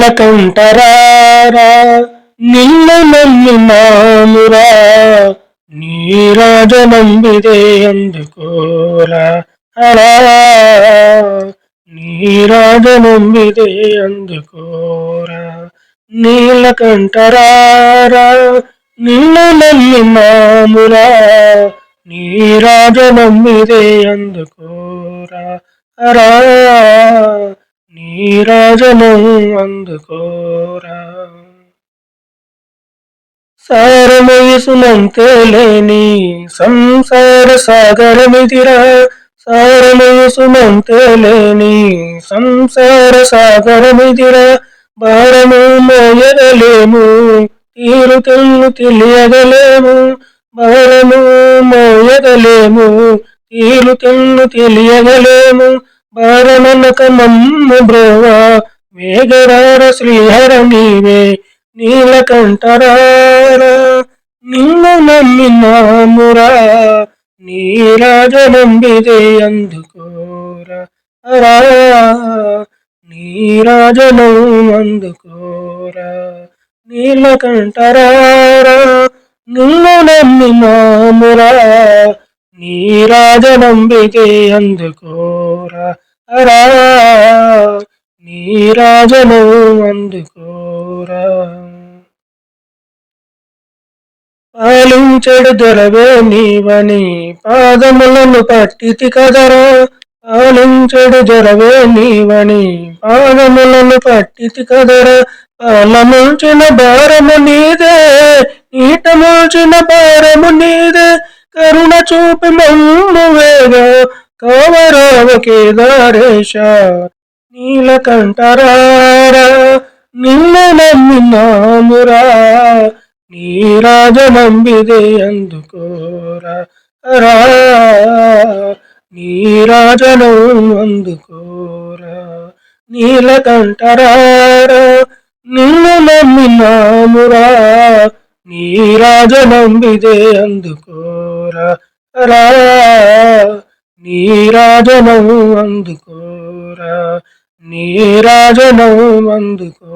నీలకంఠరారా నిన్ను రాజ నంబిదే అందుకోరా. అలా. నీ రాజ నంబిదే అందుకోరా నీలకంఠరారా నిన్ను రాజ నమ్మిదే అందుకోరా. హరా నీరాజను అందుకోరా. సారమయసునంతే లేని సంసార సాగరమిదిరా. సారమయసునంతే లేని సంసార సాగరమిదిరా. భారము మోయగలేము తీరు తెల్లు తెలియగలేము. భారము మోయగలేము తీరు తెల్లు తెలియగలేము. భారమనక మమ్ము బ్రోవా వేగరార శ్రీహర నీవే నీలకంఠరార. నిన్ను నమ్మినామురా నీరాజనంబిదే అందుకోరా. అరా నీరాజనం అందుకోరా. నీలకంఠరార నిన్ను నమ్మినామురా నీరాజనంబిదే అందుకోరా. నీ రాజను అందుకోరా పాలించడు దొరవే నీవని పాదములను పట్టితి కదరా? పాలించడు దొరవే నీవని పాదములను పట్టితి కదరా? పాలముల్చిన భారము నీదే నీట మూల్చిన భారము నీదే కరుణ చూపి మమ్ము వేగా కవరావ కేదారేశ నీలకంఠరారా నిన్ను నమ్మినామురా నీరాజనంబిదే అందుకోరా రా నీరాజనం అందుకోరా నీలకంఠరారా నిన్ను నమ్మినామురా నీరాజనంబిదే అందుకోరా రా నీరాజనం అందుకోరా. నీరాజనం అందుకో